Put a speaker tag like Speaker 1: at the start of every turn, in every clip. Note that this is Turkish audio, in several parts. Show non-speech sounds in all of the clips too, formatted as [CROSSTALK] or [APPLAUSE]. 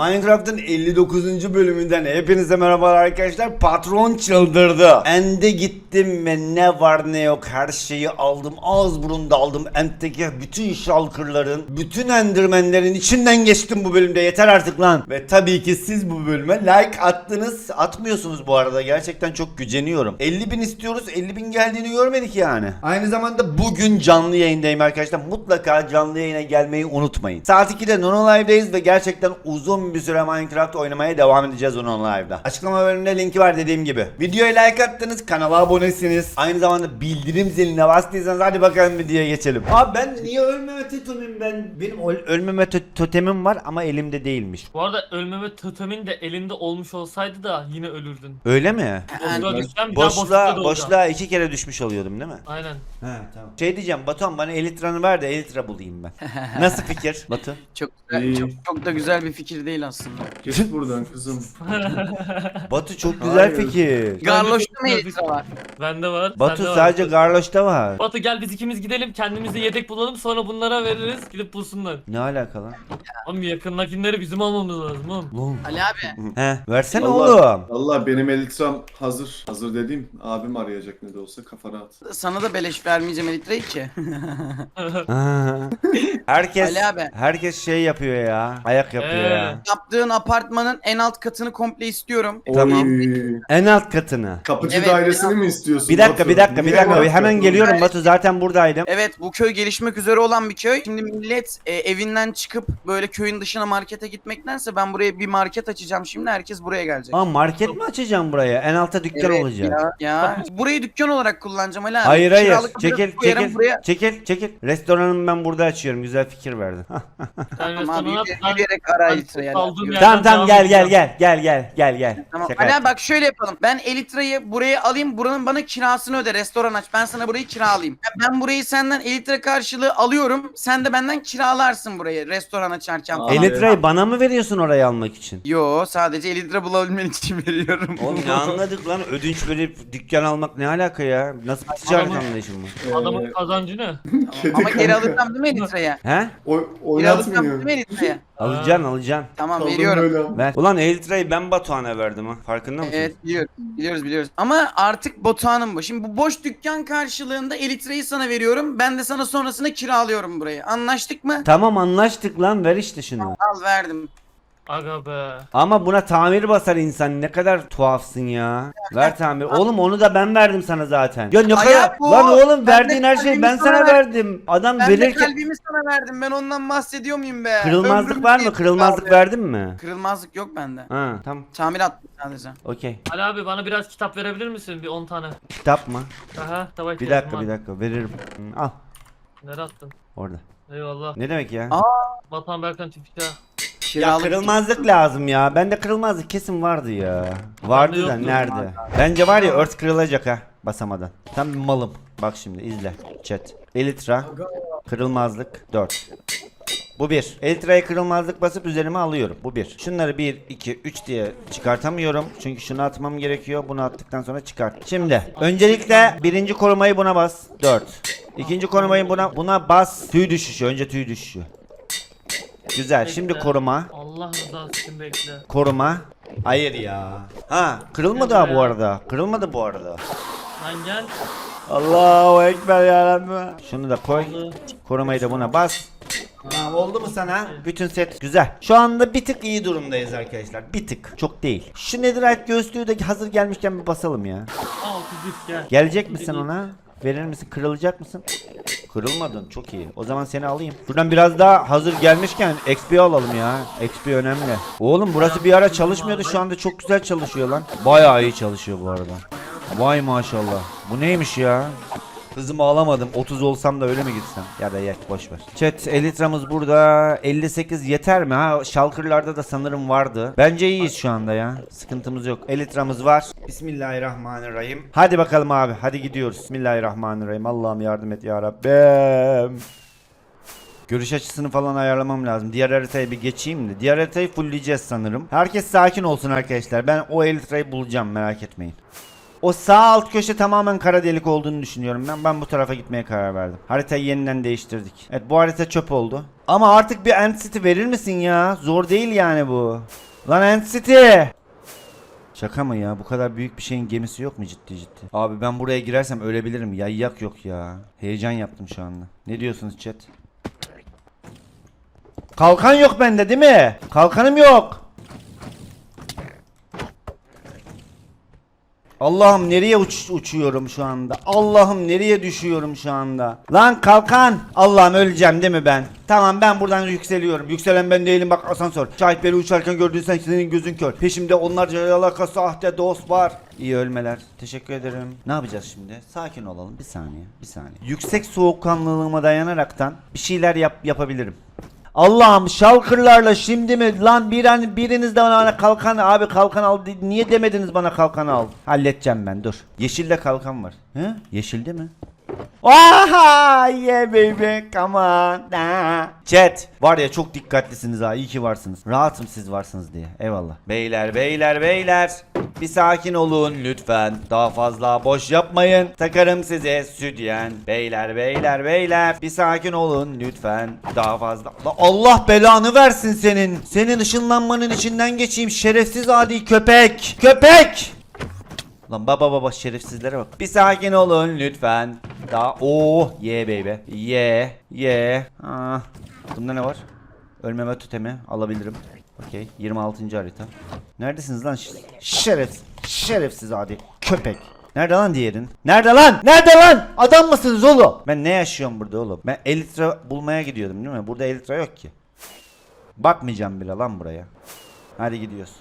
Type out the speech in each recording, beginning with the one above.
Speaker 1: Minecraft'ın 59. bölümünden hepinize merhabalar arkadaşlar. Patron çıldırdı. Ende gittim ve ne var ne yok her şeyi aldım. Ağız burun daldım. End'deki bütün şalkırların, bütün endermenlerin içinden geçtim bu bölümde. Yeter artık lan. Ve tabii ki siz bu bölüme like attınız. Atmıyorsunuz bu arada. Gerçekten çok güceniyorum. 50 bin istiyoruz. 50 bin geldiğini görmedik yani. Aynı zamanda bugün canlı yayındayım arkadaşlar. Mutlaka canlı yayına gelmeyi unutmayın. Saat 2'de Nono Live'dayız ve gerçekten uzun bir süre Minecraft oynamaya devam edeceğiz Nono Live'da. Açıklama bölümünde linki var dediğim gibi. Videoya like attınız, kanala abonesiniz. Aynı zamanda bildirim ziline bastıysanız hadi bakalım videoya geçelim. Abi ben niye ölmeme totemim ben? Benim ol- ölmeme to- totemim var ama elimde değilmiş.
Speaker 2: Bu arada ölmeme totemin de elinde olmuş olsaydı da yine ölürdün.
Speaker 1: Öyle mi?
Speaker 2: Boşluğa düşsen bir daha boşlukta
Speaker 1: Boşluğa,
Speaker 2: olacaksın.
Speaker 1: boşluğa iki kere düşmüş oluyordum değil mi?
Speaker 2: Aynen.
Speaker 1: He tamam. Şey diyeceğim Batuhan bana elitranı ver de elitra bulayım ben. [LAUGHS] Nasıl fikir Batu?
Speaker 3: Çok, güzel- çok çok da güzel bir fikir değil aslında.
Speaker 4: Git buradan kızım. [LAUGHS]
Speaker 1: Batu çok güzel
Speaker 4: Hayır.
Speaker 1: fikir.
Speaker 3: Garloş'ta mı elitra var?
Speaker 2: Bende var.
Speaker 1: Batu
Speaker 2: sende var.
Speaker 1: sadece Garloş'ta var.
Speaker 2: Batu gel biz ikimiz gidelim kendimize yedek bulalım sonra bunlara veririz gidip bulsunlar.
Speaker 1: Ne alakalı?
Speaker 2: Oğlum yakındakileri bizim almamız lazım oğlum.
Speaker 1: Oğlum.
Speaker 3: Ali abi.
Speaker 1: He, versene
Speaker 4: Allah-
Speaker 1: oğlum.
Speaker 4: Allah benim elitram hazır. Hazır dediğim abim arayacak ne de olsa kafana at.
Speaker 3: Sana da beleş vermeyeceğim elitreyi ki.
Speaker 1: Ha. [LAUGHS] herkes
Speaker 3: Ali abi.
Speaker 1: herkes şey yapıyor ya. Ayak yapıyor
Speaker 2: Ee.
Speaker 1: ya.
Speaker 3: Yaptığın apartmanın en alt katını komple istiyorum.
Speaker 1: Tamam.
Speaker 4: Oy.
Speaker 1: En alt katını.
Speaker 4: Kapıcı
Speaker 3: Evet,
Speaker 4: dairesini mi istiyorsun?
Speaker 1: Bir dakika
Speaker 4: Batu?
Speaker 1: bir dakika bir
Speaker 4: Niye
Speaker 1: dakika hemen geliyorum Batu zaten buradaydım.
Speaker 3: Evet bu köy gelişmek üzere olan bir köy. Şimdi millet e, evinden çıkıp böyle köyün dışına markete gitmektense ben buraya bir market açacağım şimdi herkes buraya gelecek.
Speaker 1: Aa market mi açacağım buraya? En alta dükkan
Speaker 3: Evet
Speaker 1: olacak.
Speaker 3: Ya, ya. Burayı dükkan olarak kullanacağım Ali abi.
Speaker 1: Hayır hayır.
Speaker 3: Kiralık
Speaker 1: Çekil
Speaker 3: bırakıp koyarım
Speaker 1: çekil.
Speaker 3: Buraya.
Speaker 1: Çekil çekil. Restoranımı ben burada açıyorum. Güzel fikir verdin. [LAUGHS]
Speaker 2: Sen
Speaker 3: Tamam abi
Speaker 2: restorana
Speaker 3: yürü-
Speaker 2: ben
Speaker 3: yürüyerek ara
Speaker 2: ben
Speaker 1: tamam tamam
Speaker 2: devam
Speaker 1: gel gel
Speaker 2: edeceğim.
Speaker 1: gel gel gel gel gel.
Speaker 3: Tamam.
Speaker 1: Şaka yaptım.
Speaker 3: bak şöyle yapalım. Ben Elitra'yı buraya alayım. Buranın bana kirasını öde. Restoran aç. Ben sana burayı kiralayayım. Ya Ben burayı senden Elitra karşılığı alıyorum. Sen de benden kiralarsın burayı. Restoran açarken falan.
Speaker 1: Elitra'yı bana mı veriyorsun orayı almak için?
Speaker 3: Yo sadece Elitra bulabilmen için [LAUGHS] veriyorum.
Speaker 1: Oğlum ne anladık lan ödünç verip dükkan almak ne alaka ya? Nasıl bir ticaret
Speaker 2: Adamın-
Speaker 1: bu?
Speaker 2: Adamın kazancı ne?
Speaker 4: kedi
Speaker 3: Ama geri
Speaker 4: kanka.
Speaker 3: alacağım değil mi Elitra'ya?
Speaker 1: He?
Speaker 4: O,
Speaker 3: Geri alacağım değil
Speaker 4: oynatmıyor.
Speaker 3: mi Elitra'ya?
Speaker 1: Alacaksın alacaksın.
Speaker 3: Tamam
Speaker 4: Kaldım
Speaker 3: veriyorum.
Speaker 4: böyle.
Speaker 1: Ver. Ulan Elitra'yı ben Batuhan'a verdim ha. Farkında mısın?
Speaker 3: Evet biliyoruz. Biliyoruz biliyoruz. Ama artık Batuhan'ın bu. Şimdi bu boş dükkan karşılığında Elitra'yı sana veriyorum. Ben de sana sonrasında kiralıyorum burayı. Anlaştık mı?
Speaker 1: Tamam anlaştık lan ver işte şunu.
Speaker 3: Al verdim.
Speaker 2: Aga be.
Speaker 1: Ama buna tamir basar insan ne kadar tuhafsın ya. Ver tamir. Oğlum onu da ben verdim sana zaten. Ya ne kadar
Speaker 3: Ayak bu.
Speaker 1: lan oğlum
Speaker 3: Ben
Speaker 1: verdiğin
Speaker 3: de
Speaker 1: her şeyi ben
Speaker 3: kalbimi
Speaker 1: sana
Speaker 3: sana
Speaker 1: verdim. Adam
Speaker 3: Ben de
Speaker 1: verirken
Speaker 3: kalbimi sana verdim. Ben ondan bahsediyor muyum be?
Speaker 1: kırılmazlık
Speaker 3: Ömrüm
Speaker 1: var mı? Kırılmazlık
Speaker 3: abi.
Speaker 1: verdin mi?
Speaker 3: Kırılmazlık yok bende.
Speaker 1: Ha tamam.
Speaker 3: Tamir attım sadece.
Speaker 1: Okey.
Speaker 2: Ali abi bana biraz kitap verebilir misin? Bir 10 tane.
Speaker 1: Kitap mı?
Speaker 2: Aha tamam.
Speaker 1: Bir dakika bir dakika veririm. Hı, Al
Speaker 2: Nereye attın?
Speaker 1: orada.
Speaker 2: Eyvallah.
Speaker 1: Ne demek ya?
Speaker 3: Aa,
Speaker 2: Batuhan Berkan Çiftlik'te.
Speaker 1: Ya
Speaker 3: Kiralık
Speaker 1: kırılmazlık lazım ya. Bende kırılmazlık kesin vardı ya. Vardı da
Speaker 2: yoktu.
Speaker 1: nerede? Bence var ya ört kırılacak ha basamadan. Tam bir malım. Bak şimdi izle chat. Elitra kırılmazlık 4. Bu bir. Elitra'ya kırılmazlık basıp üzerime alıyorum. Bu bir. Şunları 1, 2, 3 diye çıkartamıyorum. Çünkü şunu atmam gerekiyor. Bunu attıktan sonra çıkart. Şimdi öncelikle birinci korumayı buna bas. 4. İkinci korumayı buna buna bas. Tüy düşüşü. Önce tüy düşüşü. Güzel. Şimdi
Speaker 2: Bekle.
Speaker 1: koruma.
Speaker 2: Allah rızası için bekle.
Speaker 1: Koruma. Hayır ya. Ha kırılmadı ha bu arada. Kırılmadı bu arada.
Speaker 2: Lan gel.
Speaker 1: Allahu ekber ya Rabbi. Şunu da koy.
Speaker 2: Oldu.
Speaker 1: Korumayı da buna bas. Tamam oldu mu sana? Bütün set güzel. Şu anda bir tık iyi durumdayız arkadaşlar. Bir tık. Çok değil. Şu netherite göğüslüğü de hazır gelmişken bir basalım ya.
Speaker 2: Aa 33 gel.
Speaker 1: Gelecek misin ona? Verir misin? Kırılacak mısın? Kırılmadın. Çok iyi. O zaman seni alayım. Şuradan biraz daha hazır gelmişken XP alalım ya. XP önemli. Oğlum burası bir ara çalışmıyordu. Şu anda çok güzel çalışıyor lan. Bayağı iyi çalışıyor bu arada. Vay maşallah. Bu neymiş ya? Hızımı alamadım. 30 olsam da öyle mi gitsem? Ya da yak boş ver. Chat elitramız burada. 58 yeter mi? Ha şalkırlarda da sanırım vardı. Bence iyiyiz şu anda ya. Sıkıntımız yok. Elitramız var. Bismillahirrahmanirrahim. Hadi bakalım abi. Hadi gidiyoruz. Bismillahirrahmanirrahim. Allah'ım yardım et ya Rabbim. Görüş açısını falan ayarlamam lazım. Diğer haritaya bir geçeyim de. Diğer haritayı fullleyeceğiz sanırım. Herkes sakin olsun arkadaşlar. Ben o elitrayı bulacağım merak etmeyin. O sağ alt köşe tamamen kara delik olduğunu düşünüyorum ben. Ben bu tarafa gitmeye karar verdim. Haritayı yeniden değiştirdik. Evet bu harita çöp oldu. Ama artık bir End City verir misin ya? Zor değil yani bu. Lan End City! Şaka mı ya? Bu kadar büyük bir şeyin gemisi yok mu ciddi ciddi? Abi ben buraya girersem ölebilirim. Yayyak yok ya. Heyecan yaptım şu anda. Ne diyorsunuz chat? Kalkan yok bende değil mi? Kalkanım yok. Allah'ım nereye uç- uçuyorum şu anda? Allah'ım nereye düşüyorum şu anda? Lan kalkan! Allah'ım öleceğim değil mi ben? Tamam ben buradan yükseliyorum. Yükselen ben değilim bak asansör. Şahit beni uçarken gördüysen senin gözün kör. Peşimde onlarca yalaka sahte dost var. İyi ölmeler. Teşekkür ederim. Ne yapacağız şimdi? Sakin olalım. Bir saniye. Bir saniye. Yüksek soğukkanlılığıma dayanaraktan bir şeyler yap yapabilirim. Allah'ım şalkırlarla şimdi mi? Lan bir an biriniz de bana kalkan abi kalkan al niye demediniz bana kalkan al? Halledeceğim ben dur. Yeşilde kalkan var. He? yeşilde mi? Aha yeah baby come on. Chat var ya çok dikkatlisiniz ha iyi ki varsınız. Rahatım siz varsınız diye eyvallah. Beyler beyler beyler bir sakin olun lütfen daha fazla boş yapmayın takarım size sütyen Beyler beyler beyler bir sakin olun lütfen daha fazla La Allah belanı versin senin senin ışınlanmanın içinden geçeyim şerefsiz adi köpek köpek Lan baba baba şerefsizlere bak. Bir sakin olun lütfen. Daha oh ye baby. Ye ye. Ah. Bunda ne var? Ölmeme totemi alabilirim. Okey. 26. harita. Neredesiniz lan? Ş- Şeref. Şerefsiz adi köpek. Nerede lan diğerin? Nerede lan? Nerede lan? Adam mısınız oğlum? Ben ne yaşıyorum burada oğlum? Ben elitra bulmaya gidiyordum değil mi? Burada elitra yok ki. Bakmayacağım bile lan buraya. Hadi gidiyoruz.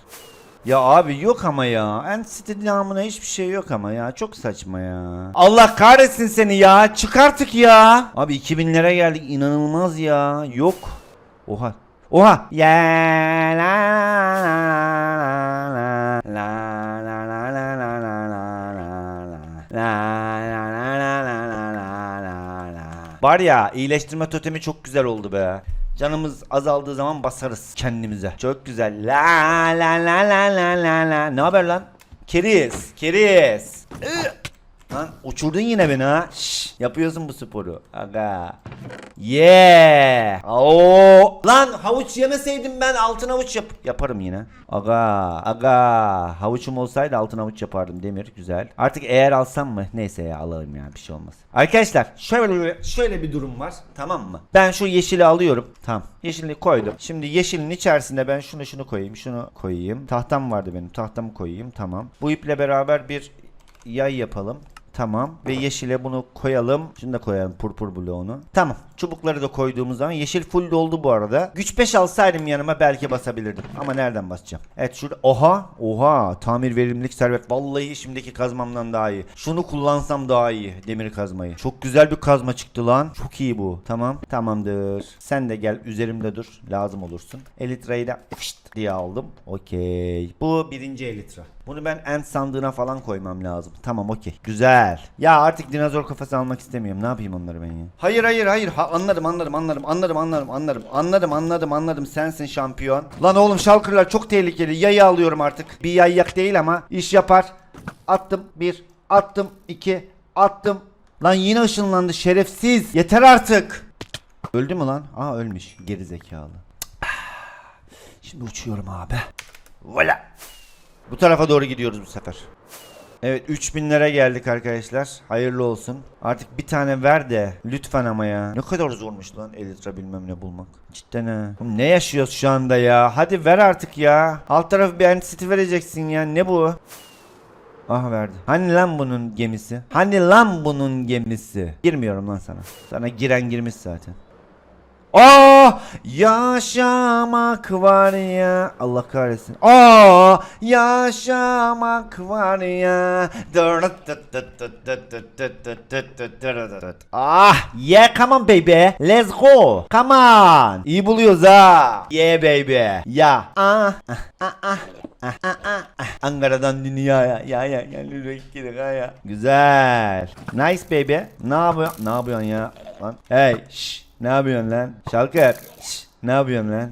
Speaker 1: Ya abi yok ama ya. End City namına hiçbir şey yok ama ya. Çok saçma ya. Allah kahretsin seni ya. Çık artık ya. Abi 2000'lere geldik. inanılmaz ya. Yok. Oha. Oha. Ya la la la la la la la la la la la la. Var ya iyileştirme totemi çok güzel oldu be. Canımız azaldığı zaman basarız kendimize. Çok güzel. La la la la la la la. Ne haber lan? Keriz. Keriz. Lan uçurdun yine beni ha. Şş, yapıyorsun bu sporu. Aga. Yeah. Oo. Lan havuç yemeseydim ben altın havuç yap yaparım yine. Aga. Aga. Havuçum olsaydı altın havuç yapardım demir. Güzel. Artık eğer alsam mı? Neyse ya alalım ya bir şey olmaz. Arkadaşlar şöyle şöyle bir durum var. Tamam mı? Ben şu yeşili alıyorum. Tamam. Yeşili koydum. Şimdi yeşilin içerisinde ben şunu şunu koyayım. Şunu koyayım. Tahtam vardı benim. Tahtamı koyayım. Tamam. Bu iple beraber bir yay yapalım. Tamam. Ve yeşile bunu koyalım. Şunu da koyalım purpur bloğunu. Tamam. Çubukları da koyduğumuz zaman yeşil full doldu bu arada. Güç 5 alsaydım yanıma belki basabilirdim. Ama nereden basacağım? Evet şurada. Oha. Oha. Tamir verimlilik servet. Vallahi şimdiki kazmamdan daha iyi. Şunu kullansam daha iyi. Demir kazmayı. Çok güzel bir kazma çıktı lan. Çok iyi bu. Tamam. Tamamdır. Sen de gel üzerimde dur. Lazım olursun. Elitra'yı da fışt diye aldım. Okey. Bu birinci elitra. Bunu ben end sandığına falan koymam lazım. Tamam okey. Güzel. Ya artık dinozor kafası almak istemiyorum. Ne yapayım onları ben ya? Hayır hayır hayır. Ha, Ha, anlarım anlarım anlarım anlarım anlarım anlarım anlarım anladım anladım sensin şampiyon. Lan oğlum şalkırlar çok tehlikeli yayı alıyorum artık. Bir yayyak değil ama iş yapar. Attım bir attım iki attım. Lan yine ışınlandı şerefsiz. Yeter artık. Öldü mü lan? Aa ölmüş geri zekalı. [SIGHS] Şimdi uçuyorum abi. Vola. Bu tarafa doğru gidiyoruz bu sefer. Evet 3000'lere geldik arkadaşlar. Hayırlı olsun. Artık bir tane ver de lütfen ama ya. Ne kadar zormuş lan Elytra bilmem ne bulmak. Cidden ha. Oğlum ne yaşıyoruz şu anda ya? Hadi ver artık ya. Alt tarafı bir entity vereceksin ya. Ne bu? Ah verdi. Hani lan bunun gemisi? Hani lan bunun gemisi? Girmiyorum lan sana. Sana giren girmiş zaten. Aa yaşamak var ya Allah kahretsin. Aa yaşamak var ya. Ah yeah come on baby. Let's go. Come on. İyi buluyoruz ha. Yeah baby. Ya. Ah ah ah ah. Ah, ah, ah, ah. Ankara'dan dünyaya ya ya ya gidin ha ya. Güzel. Nice baby. Ne yapıyorsun? Ne yapıyorsun ya? Lan. Hey şş. Ne yapıyorsun lan? Şalker. Ne yapıyorsun lan?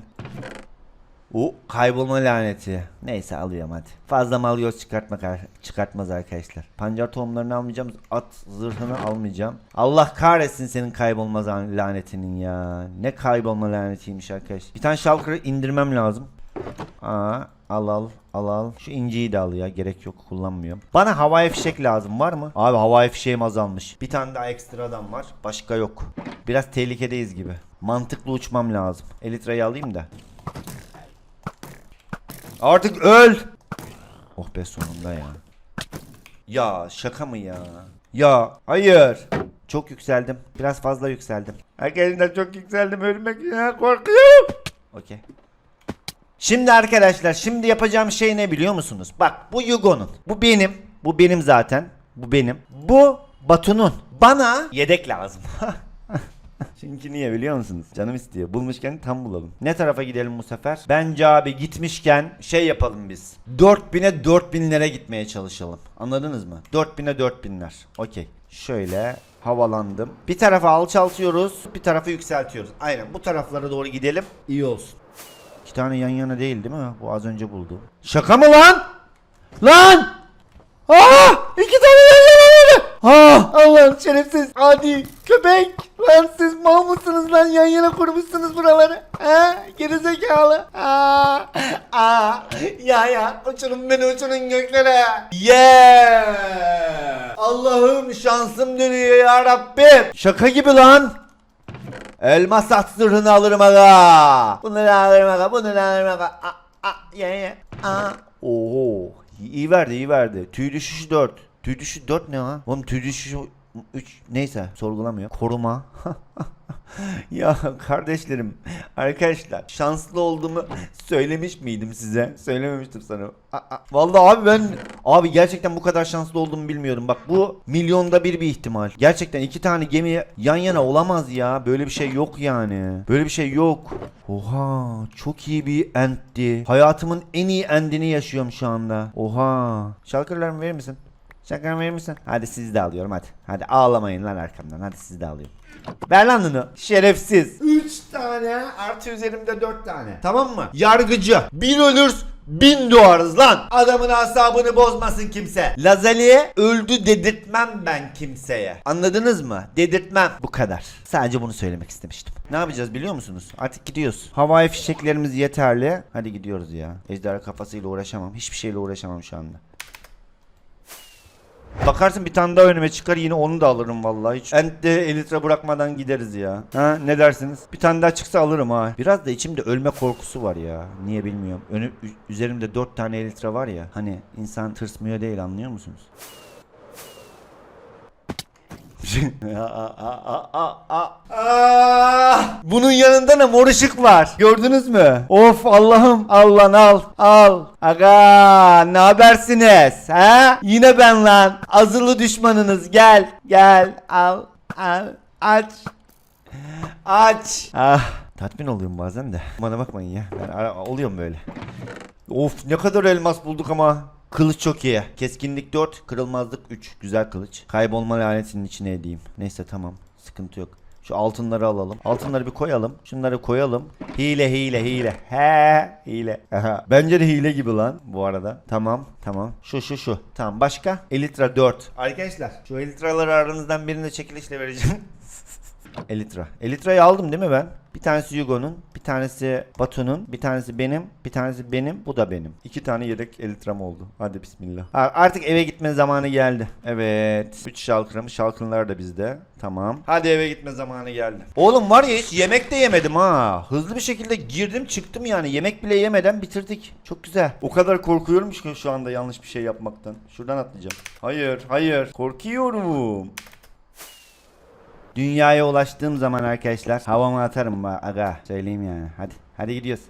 Speaker 1: O kaybolma laneti. Neyse alıyorum hadi. Fazla mal göz çıkartmak çıkartmaz arkadaşlar. Pancar tohumlarını almayacağım. At zırhını almayacağım. Allah kahretsin senin kaybolma lanetinin ya. Ne kaybolma lanetiymiş arkadaş. Bir tane şalkırı indirmem lazım. Aa, al al al al. Şu inciyi de al ya. Gerek yok kullanmıyorum. Bana havai fişek lazım var mı? Abi havai fişeğim azalmış. Bir tane daha ekstradan var. Başka yok. Biraz tehlikedeyiz gibi. Mantıklı uçmam lazım. Elitra'yı alayım da. Artık öl. Oh be sonunda ya. Ya şaka mı ya? Ya hayır. Çok yükseldim. Biraz fazla yükseldim. Arkadaşlar çok yükseldim. Ölmek ya korkuyorum. Okey. Şimdi arkadaşlar şimdi yapacağım şey ne biliyor musunuz? Bak bu Yugo'nun. Bu benim. Bu benim zaten. Bu benim. Bu Batu'nun. Bana yedek lazım. [LAUGHS] Çünkü niye biliyor musunuz? Canım istiyor. Bulmuşken tam bulalım. Ne tarafa gidelim bu sefer? Bence abi gitmişken şey yapalım biz. 4000'e 4000'lere gitmeye çalışalım. Anladınız mı? 4000'e 4000'ler. Okey. Şöyle havalandım. Bir tarafa alçaltıyoruz. Bir tarafı yükseltiyoruz. Aynen bu taraflara doğru gidelim. İyi olsun. İki tane yan yana değil değil mi? Bu az önce buldu. Şaka mı lan? Lan! Aa! İki tane yan yana böyle. Ah! Allah'ım şerefsiz. Adi köpek. Lan siz mal mısınız lan? Yan yana kurmuşsunuz buraları. Ha? Gerizekalı. Aa! Aa! Ya ya uçurun beni uçurun göklere. Yeah! Allah'ım şansım dönüyor ya Rabbim. Şaka gibi lan. Elmas at zırhını alırım aga. Bunları alırım aga. Bunları alırım aga. A, a, ye, ye. A. Oho. İyi verdi iyi verdi. Tüy düşüşü 4. Tüy düşüşü 4 ne ha? Oğlum tüy düşüşü 3 neyse sorgulamıyor. Koruma. [LAUGHS] ya kardeşlerim arkadaşlar şanslı olduğumu söylemiş miydim size? Söylememiştim sana. Aa, aa. Vallahi abi ben abi gerçekten bu kadar şanslı olduğumu bilmiyordum. Bak bu milyonda bir bir ihtimal. Gerçekten iki tane gemi yan yana olamaz ya. Böyle bir şey yok yani. Böyle bir şey yok. Oha çok iyi bir endti. Hayatımın en iyi endini yaşıyorum şu anda. Oha. Şarkılarımı verir misin? Şarkılarımı verir misin? Hadi siz de alıyorum hadi. Hadi ağlamayın lan arkamdan. Hadi siz de alıyorum. Ver lan onu. Şerefsiz. 3 tane artı üzerimde 4 tane. Tamam mı? Yargıcı. Bin ölür bin doğarız lan. Adamın asabını bozmasın kimse. Lazali'ye öldü dedirtmem ben kimseye. Anladınız mı? Dedirtmem. Bu kadar. Sadece bunu söylemek istemiştim. Ne yapacağız biliyor musunuz? Artık gidiyoruz. Havai fişeklerimiz yeterli. Hadi gidiyoruz ya. Ejderha kafasıyla uğraşamam. Hiçbir şeyle uğraşamam şu anda. Bakarsın bir tane daha önüme çıkar yine onu da alırım vallahi. Hiç ente elitre bırakmadan gideriz ya. Ha ne dersiniz? Bir tane daha çıksa alırım ha. Biraz da içimde ölme korkusu var ya. Niye bilmiyorum. Önü, üzerimde 4 tane elitre var ya. Hani insan tırsmıyor değil anlıyor musunuz? [LAUGHS] Bunun yanında ne mor ışık var. Gördünüz mü? Of Allah'ım. Al lan al. Al. Aga ne habersiniz? Ha? Yine ben lan. Azılı düşmanınız. Gel. Gel. Al. Al. Aç. Aç. Ah. Tatmin oluyorum bazen de. Bana bakmayın ya. Ben oluyorum böyle. Of ne kadar elmas bulduk ama. Kılıç çok iyi. Keskinlik 4, kırılmazlık 3. Güzel kılıç. Kaybolma lanetinin içine edeyim. Neyse tamam. Sıkıntı yok. Şu altınları alalım. Altınları bir koyalım. Şunları koyalım. Hile hile hile. He hile. Aha. Bence de hile gibi lan bu arada. Tamam tamam. Şu şu şu. Tamam başka? Elitra 4. Arkadaşlar şu elitraları aranızdan birine çekilişle vereceğim. [LAUGHS] Elitra. Elitra'yı aldım değil mi ben? Bir tanesi Yugo'nun, bir tanesi Batu'nun, bir tanesi benim, bir tanesi benim, bu da benim. İki tane yedek Elitram oldu. Hadi bismillah. Artık eve gitme zamanı geldi. Evet. Üç şalkırım, şalkınlar da bizde. Tamam. Hadi eve gitme zamanı geldi. Oğlum var ya hiç yemek de yemedim ha. Hızlı bir şekilde girdim çıktım yani. Yemek bile yemeden bitirdik. Çok güzel. O kadar korkuyorum ki şu anda yanlış bir şey yapmaktan. Şuradan atlayacağım. Hayır, hayır. Korkuyorum. Dünyaya ulaştığım zaman arkadaşlar havamı atarım ba- aga söyleyeyim yani. Hadi hadi gidiyoruz.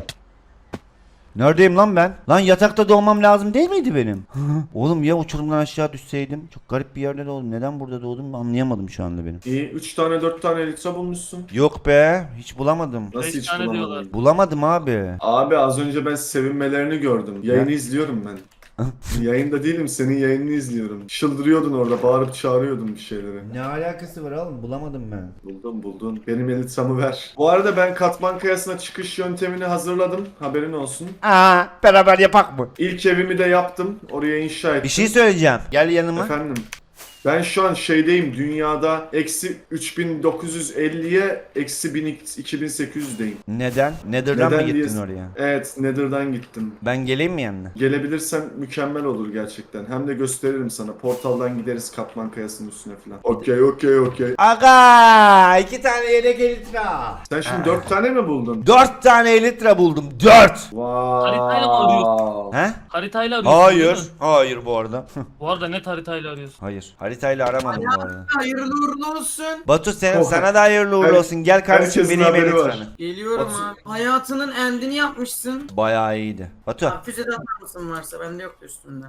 Speaker 1: Neredeyim lan ben? Lan yatakta doğmam lazım değil miydi benim? [LAUGHS] Oğlum ya uçurumdan aşağı düşseydim? Çok garip bir yerde doğdum. Neden burada doğdum anlayamadım şu anda benim.
Speaker 4: İyi 3 tane 4 tane elitra bulmuşsun.
Speaker 1: Yok be hiç bulamadım.
Speaker 4: Nasıl
Speaker 2: Beş
Speaker 4: hiç
Speaker 2: tane
Speaker 4: bulamadın?
Speaker 2: diyorlar.
Speaker 1: Bulamadım abi.
Speaker 4: Abi az önce ben sevinmelerini gördüm. Yayını izliyorum ben. [LAUGHS] Yayında değilim senin yayınını izliyorum. Çıldırıyordun orada bağırıp çağırıyordun bir şeyleri.
Speaker 1: Ne alakası var oğlum bulamadım ben.
Speaker 4: Buldun buldun. Benim elitramı ver. Bu arada ben katman kayasına çıkış yöntemini hazırladım. Haberin olsun.
Speaker 1: Aa beraber yapak mı?
Speaker 4: İlk evimi de yaptım. Oraya inşa ettim.
Speaker 1: Bir şey söyleyeceğim. Gel yanıma.
Speaker 4: Efendim. Ben şu an şeydeyim dünyada eksi 3950'ye eksi 2800'deyim.
Speaker 1: Neden? Nether'dan mı
Speaker 4: Neden
Speaker 1: gittin
Speaker 4: diye-
Speaker 1: oraya?
Speaker 4: Evet Nether'dan gittim.
Speaker 1: Ben geleyim mi yanına?
Speaker 4: Gelebilirsen mükemmel olur gerçekten. Hem de gösteririm sana. Portaldan gideriz Katman Kayası'nın üstüne falan. Okey okey okey.
Speaker 1: Aga iki tane yedek elitra.
Speaker 4: Sen şimdi dört tane mi buldun?
Speaker 1: Dört tane elitra buldum. Dört.
Speaker 4: Wow.
Speaker 2: Haritayla mı arıyorsun?
Speaker 1: He?
Speaker 2: Haritayla arıyorsun değil
Speaker 1: Hayır.
Speaker 2: mi?
Speaker 1: Hayır bu arada. [LAUGHS]
Speaker 2: Bu arada net haritayla arıyorsun.
Speaker 1: Hayır. Haritayla aramadım bu arada.
Speaker 3: Hayırlı uğurlu olsun.
Speaker 1: Batu sen,
Speaker 4: Oh.
Speaker 1: sana da hayırlı uğurlu
Speaker 4: Her-
Speaker 1: olsun. Gel kardeşim
Speaker 4: herkesin
Speaker 1: benim
Speaker 4: haberi var.
Speaker 1: elitranı.
Speaker 3: Geliyorum
Speaker 4: Batu-
Speaker 3: abi. Hayatının endini yapmışsın.
Speaker 1: Bayağı iyiydi. Batu
Speaker 3: Abi füze de atar mısın varsa bende yoktu üstünde.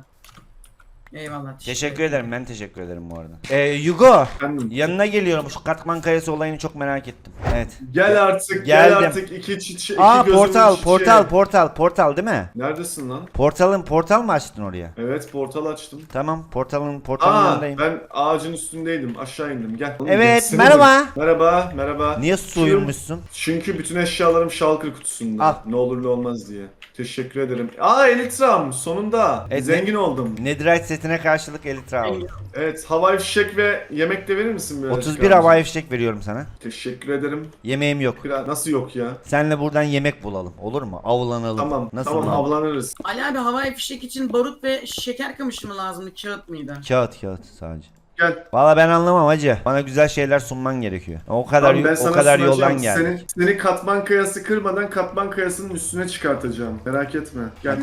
Speaker 3: Eyvallah.
Speaker 1: teşekkür ederim. Ben teşekkür ederim bu arada. Ee, Yugo.
Speaker 4: Efendim.
Speaker 1: Yanına geliyorum. Şu katman kayası olayını çok merak ettim. Evet.
Speaker 4: Gel artık
Speaker 1: Geldim.
Speaker 4: gel artık iki çiçe iki
Speaker 1: Aa
Speaker 4: gözümün
Speaker 1: portal,
Speaker 4: çiçeği.
Speaker 1: portal, portal, portal değil mi?
Speaker 4: Neredesin lan?
Speaker 1: Portalın portal mı açtın oraya?
Speaker 4: Evet portal açtım.
Speaker 1: Tamam, portalın portalın
Speaker 4: Aa
Speaker 1: yanındayım.
Speaker 4: ben ağacın üstündeydim aşağı indim gel. Oğlum,
Speaker 1: Evet, merhaba.
Speaker 4: buraya. Merhaba merhaba.
Speaker 1: Niye soyunmuşsun?
Speaker 4: Çünkü bütün eşyalarım şalkır kutusunda.
Speaker 1: Al.
Speaker 4: Ne olur ne olmaz diye. Teşekkür ederim. Aa Elitram sonunda.
Speaker 1: Evet,
Speaker 4: Zengin oldum.
Speaker 1: Netherite setine karşılık elitra aldım.
Speaker 4: Evet havai fişek ve yemek de verir misin birazcık
Speaker 1: 31
Speaker 4: abicim?
Speaker 1: havai fişek veriyorum sana.
Speaker 4: Teşekkür ederim.
Speaker 1: Yemeğim yok.
Speaker 4: Biraz nasıl yok ya?
Speaker 1: Senle buradan yemek bulalım. Olur mu? Avlanalım.
Speaker 4: Tamam
Speaker 1: Nasıl
Speaker 4: tamam
Speaker 1: lan?
Speaker 4: avlanırız.
Speaker 3: Ali abi havai fişek için barut ve şeker kamışı mı lazımdı? Kağıt mıydı?
Speaker 1: Kağıt kağıt sadece.
Speaker 4: Gel.
Speaker 1: Valla ben anlamam hacı. Bana güzel şeyler sunman gerekiyor. O kadar
Speaker 4: Tamam,
Speaker 1: o kadar yoldan geldik.
Speaker 4: Seni, seni katman kayası kırmadan katman kayasının üstüne çıkartacağım. Merak etme. Gel.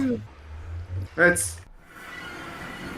Speaker 4: Evet.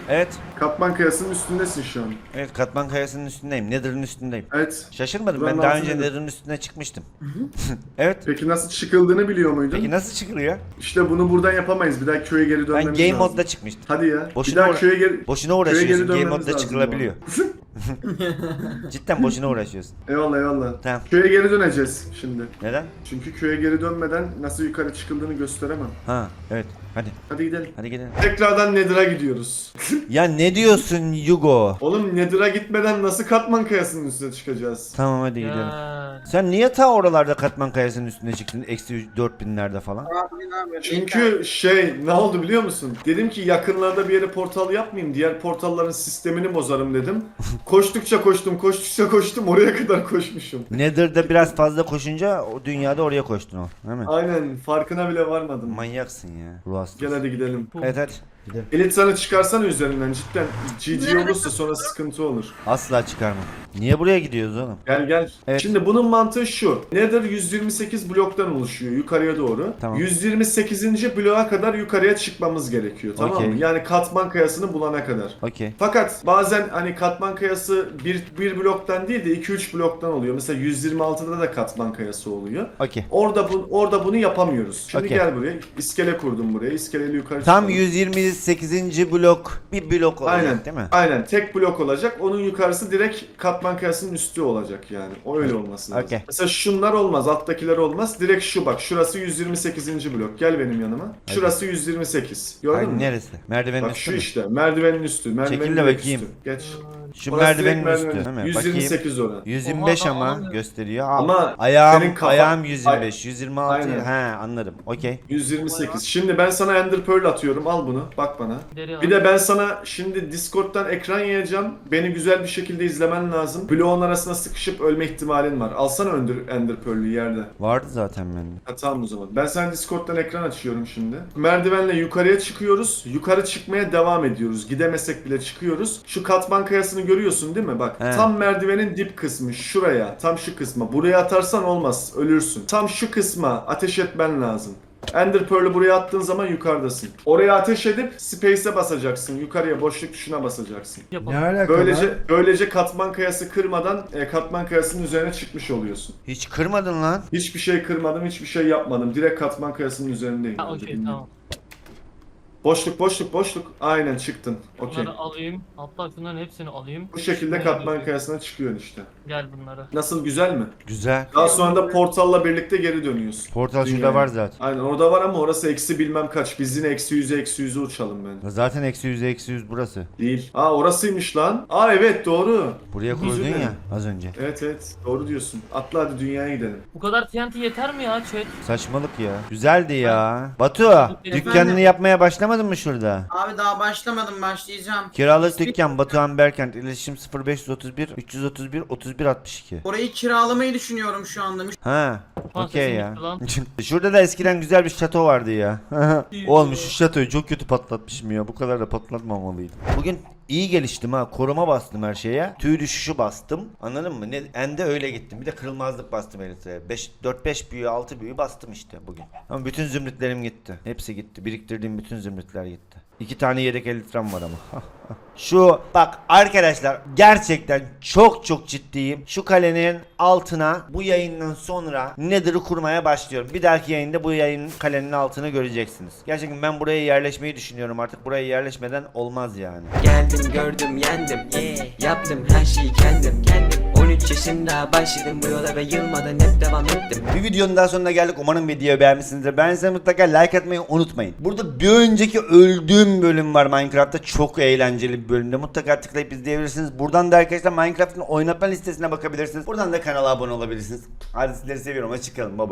Speaker 1: Evet.
Speaker 4: Katman kayasının üstündesin şu an.
Speaker 1: Evet katman kayasının üstündeyim. Nether'ın üstündeyim.
Speaker 4: Evet.
Speaker 1: Şaşırmadım.
Speaker 4: Buranın
Speaker 1: Ben daha önce
Speaker 4: altındadır.
Speaker 1: Nether'ın üstüne çıkmıştım. [LAUGHS] evet.
Speaker 4: Peki nasıl çıkıldığını biliyor muydun?
Speaker 1: Peki nasıl çıkılıyor?
Speaker 4: İşte bunu buradan yapamayız. Bir daha köye geri
Speaker 1: Ben
Speaker 4: dönmemiz
Speaker 1: game
Speaker 4: lazım.
Speaker 1: modda çıkmıştım.
Speaker 4: Hadi ya.
Speaker 1: Boşuna
Speaker 4: bir daha
Speaker 1: uğra-
Speaker 4: köye geri...
Speaker 1: Boşuna
Speaker 4: Köye geri
Speaker 1: uğraşıyorsun. Game
Speaker 4: dönmemiz
Speaker 1: modda
Speaker 4: lazım
Speaker 1: çıkılabiliyor. [LAUGHS] [LAUGHS] Cidden boşuna uğraşıyorsun.
Speaker 4: Eyvallah eyvallah.
Speaker 1: Tamam.
Speaker 4: Köye geri döneceğiz şimdi.
Speaker 1: Neden?
Speaker 4: Çünkü köye geri dönmeden nasıl yukarı çıkıldığını gösteremem.
Speaker 1: Ha evet. Hadi.
Speaker 4: Hadi gidelim.
Speaker 1: Hadi gidelim.
Speaker 4: Tekrardan Nether'a gidiyoruz.
Speaker 1: Ya ne diyorsun Yugo?
Speaker 4: Oğlum Nether'a gitmeden nasıl katman kayasının üstüne çıkacağız?
Speaker 1: Tamam hadi gidelim.
Speaker 2: Ya.
Speaker 1: Sen niye ta oralarda katman kayasının üstüne çıktın? Eksi 4000'lerde falan.
Speaker 4: Çünkü şey ne oldu biliyor musun? Dedim ki yakınlarda bir yere portal yapmayayım. Diğer portalların sistemini bozarım dedim. [LAUGHS] Koştukça koştum, koştukça koştum. Oraya kadar koşmuşum.
Speaker 1: Nether'da biraz fazla koşunca o dünyada oraya koştun o. Değil mi?
Speaker 4: Aynen farkına bile varmadım.
Speaker 1: Manyaksın ya. Ruh hastası.
Speaker 4: Gel hadi gidelim.
Speaker 1: Evet hadi.
Speaker 4: Elit sana çıkarsana üzerinden cidden. GG olursa sonra sıkıntı olur.
Speaker 1: Asla çıkarmam. Niye buraya gidiyoruz oğlum?
Speaker 4: Gel gel.
Speaker 1: Evet.
Speaker 4: Şimdi bunun mantığı şu. Nether 128 bloktan oluşuyor yukarıya doğru.
Speaker 1: Tamam.
Speaker 4: 128. bloğa kadar yukarıya çıkmamız gerekiyor tamam
Speaker 1: Okey.
Speaker 4: mı? Yani katman kayasını bulana kadar.
Speaker 1: Okey.
Speaker 4: Fakat bazen hani katman kayası bir, bir bloktan değil de 2-3 bloktan oluyor. Mesela 126'da da katman kayası oluyor.
Speaker 1: Okey.
Speaker 4: Orada bu, orada bunu yapamıyoruz. Şimdi
Speaker 1: Okey.
Speaker 4: gel buraya. İskele kurdum buraya. İskeleli yukarı
Speaker 1: Tam
Speaker 4: çıkalım.
Speaker 1: 128. blok bir blok olacak
Speaker 4: Aynen.
Speaker 1: değil mi?
Speaker 4: Aynen. Tek blok olacak. Onun yukarısı direkt katman kayasının üstü olacak yani. O öyle olması lazım.
Speaker 1: Okey.
Speaker 4: Mesela şunlar olmaz. Alttakiler olmaz. Direkt şu bak. Şurası 128. blok. Gel benim yanıma. Şurası 128. Gördün
Speaker 1: Ay,
Speaker 4: mü?
Speaker 1: neresi? Merdivenin
Speaker 4: Bak
Speaker 1: üstü
Speaker 4: şu
Speaker 1: mü?
Speaker 4: işte. Merdivenin üstü. Merdivenin
Speaker 1: Çekil de
Speaker 4: direkt
Speaker 1: bakayım.
Speaker 4: üstü. Geç.
Speaker 1: Şu
Speaker 4: Orası
Speaker 1: merdivenin
Speaker 4: direkt
Speaker 1: üstü
Speaker 4: merdiven-
Speaker 1: değil mi? Bakayım.
Speaker 4: 128 oran.
Speaker 1: 125
Speaker 2: Oha,
Speaker 1: ama
Speaker 2: anlamıyorum.
Speaker 1: gösteriyor.
Speaker 4: Ama
Speaker 1: ayağım
Speaker 4: senin kafa-
Speaker 1: ayağım 125, 126.
Speaker 4: Aynen.
Speaker 1: He anladım. Okey.
Speaker 4: 128. Şimdi ben sana Ender Pearl atıyorum. Al bunu. Bak bana.
Speaker 2: Deri
Speaker 4: Bir de ben sana şimdi Discord'dan ekran yayacağım. Beni güzel bir şekilde izlemen lazım. Bloğun arasına sıkışıp ölme ihtimalin var. Alsana Ender, Ender Pearl'ü yerde.
Speaker 1: Vardı zaten bende.
Speaker 4: Ha tamam o zaman. Ben sana Discord'dan ekran açıyorum şimdi. Merdivenle yukarıya çıkıyoruz. Yukarı çıkmaya devam ediyoruz. Gidemesek bile çıkıyoruz. Şu katman kayasını görüyorsun değil mi? Bak
Speaker 1: He.
Speaker 4: tam merdivenin dip kısmı şuraya. Tam şu kısma. Buraya atarsan olmaz. Ölürsün. Tam şu kısma ateş etmen lazım. Ender Pearl'ü buraya attığın zaman yukarıdasın. Oraya ateş edip Space'e basacaksın. Yukarıya boşluk tuşuna basacaksın.
Speaker 2: Yapalım.
Speaker 1: alaka
Speaker 4: Böylece böylece katman kayası kırmadan e, katman kayasının üzerine çıkmış oluyorsun.
Speaker 1: Hiç kırmadın lan.
Speaker 4: Hiçbir şey kırmadım, hiçbir şey yapmadım. Direkt katman kayasının üzerindeyim.
Speaker 2: Ha okey tamam.
Speaker 4: Boşluk boşluk boşluk. Aynen çıktın. Okey.
Speaker 2: Bunları alayım. Hatta şunların hepsini alayım.
Speaker 4: Bu şekilde katman kayasına çıkıyorsun işte.
Speaker 2: Gel bunlara.
Speaker 4: Nasıl güzel mi?
Speaker 1: Güzel.
Speaker 4: Daha sonra da portalla birlikte geri dönüyorsun.
Speaker 1: Portal şurada
Speaker 4: Dünyaya.
Speaker 1: var zaten.
Speaker 4: Aynen orada var ama orası eksi bilmem kaç. Biz yine eksi yüze eksi yüze uçalım bence.
Speaker 1: Zaten eksi yüz eksi yüz burası.
Speaker 4: Değil. Aa orasıymış lan. Aa evet doğru.
Speaker 1: Buraya kurdun
Speaker 4: ne?
Speaker 1: ya az önce.
Speaker 4: Evet evet doğru diyorsun. Atla hadi dünyaya gidelim.
Speaker 2: Bu kadar TNT yeter mi ya chat?
Speaker 1: Saçmalık ya. Güzeldi ya. Batu dükkanını yapmaya başlamadın mı şurada?
Speaker 3: Abi daha başlamadım başlayacağım.
Speaker 1: Kiralık dükkan Batuhan Berkent iletişim 0531 331 31 62.
Speaker 3: Orayı kiralamayı düşünüyorum şu anda.
Speaker 1: Ha.
Speaker 2: Lan
Speaker 1: Okey
Speaker 2: sesim
Speaker 1: ya.
Speaker 2: gitti lan. [LAUGHS]
Speaker 1: Şurada da eskiden güzel bir şato vardı ya. [LAUGHS] Olmuş şu şatoyu çok kötü patlatmışım ya. Bu kadar da patlatmamalıydım. Bugün iyi geliştim ha. Koruma bastım her şeye. Tüy düşüşü bastım. Anladın mı? Ne, ende öyle gittim. Bir de kırılmazlık bastım Eritra'ya. 5 4 5 büyü 6 büyü bastım işte bugün. Ama bütün zümrütlerim gitti. Hepsi gitti. Biriktirdiğim bütün zümrütler gitti. İki tane yedek elitram var ama. [LAUGHS] Şu bak arkadaşlar gerçekten çok çok ciddiyim. Şu kalenin altına bu yayından sonra Nether'ı kurmaya başlıyorum. Bir dahaki yayında bu yayının kalenin altını göreceksiniz. Gerçekten ben buraya yerleşmeyi düşünüyorum artık. Buraya yerleşmeden olmaz yani.
Speaker 5: Geldim gördüm yendim Yaptım her şeyi kendim kendim 13 yaşında başladım bu yola ve yılmadan hep devam ettim
Speaker 1: Bir videonun daha sonuna geldik. Umarım videoyu beğenmişsinizdir. Beğendiyseniz mutlaka like atmayı unutmayın. Burada bir önceki öldüğüm bölüm var Minecraft'ta. Çok eğlenceli bir bölümde. Mutlaka tıklayıp izleyebilirsiniz. Buradan da arkadaşlar Minecraft'ın oynatma listesine bakabilirsiniz. Buradan da kanala abone olabilirsiniz. Hadi sizleri seviyorum. Açık kalın. Bye bye.